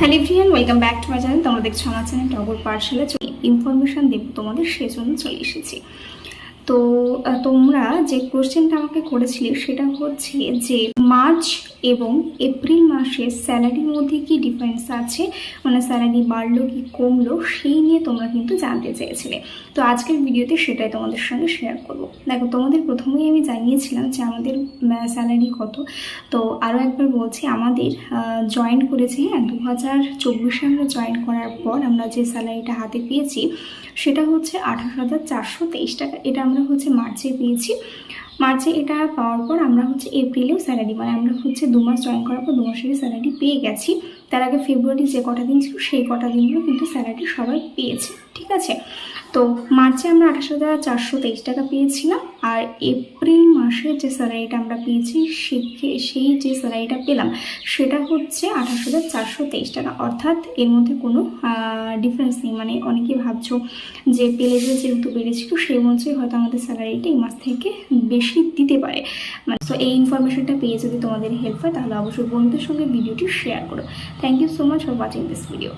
Hello everyone, welcome back to my channel. তোমরা দেখছ আমার চ্যানেল টগর পাঠশালা ইনফরমেশন দেব তোমাদের সেই জন্য চলে এসেছি। তো তোমরা যে কোশ্চেনটা আমাকে করেছিলে, সেটা হচ্ছে যে, মার্চ এবং এপ্রিল মাসে স্যালারির মধ্যে কি ডিফারেন্স আছে? মানে স্যালারি বাড়লো কি কমলো? সেই নিয়ে তোমরা কিন্তু জানতে চেয়েছিলে। তো আজকের ভিডিওতে সেটাই তোমাদের সঙ্গে শেয়ার করব। দেখো, তোমাদের প্রথমেই আমি জানিয়েছিলাম যে আমাদের স্যালারি কত। তো আরও একবার বলছি, আমাদের জয়েন করেছি হ্যাঁ দু হাজার চব্বিশে আমরা জয়েন করার পর আমরা যে স্যালারিটা হাতে পেয়েছি, সেটা হচ্ছে আঠাশ হাজার চারশো তেইশ টাকা। এটা আমরা হচ্ছে মার্চে পেয়েছি। মার্চে এটা পাওয়ার পর আমরা হচ্ছে এপ্রিলেও স্যালারি মানে আমরা হচ্ছে দু মাস জয়েন করার পর দু মাসেরই স্যালারি পেয়ে গেছি, তার আগে ফেব্রুয়ারি যে কটা দিন ছিল, সেই কটা দিনগুলো কিন্তু স্যালারি সবাই পেয়েছে, ঠিক আছে? তো মার্চে আমরা আঠাশ হাজার চারশো তেইশ টাকা পেয়েছিলাম, আর এপ্রিল মাসের যে স্যালারিটা আমরা পেয়েছি সেই যে স্যালারিটা পেলাম, সেটা হচ্ছে আঠাশ হাজার চারশো তেইশ টাকা। অর্থাৎ এর মধ্যে কোনো ডিফারেন্স নেই। মানে অনেকে ভাবছ যে পেলেজে যেহেতু বেড়েছিল, সেই অনুযায়ী হয়তো আমাদের স্যালারিটা এই মাস থেকে বেশি দিতে পারে। মানে তো এই ইনফরমেশনটা পেয়ে যদি তোমাদের হেল্প হয়, তাহলে অবশ্যই বন্ধুদের সঙ্গে ভিডিওটি শেয়ার করো। Thank you so much for watching this video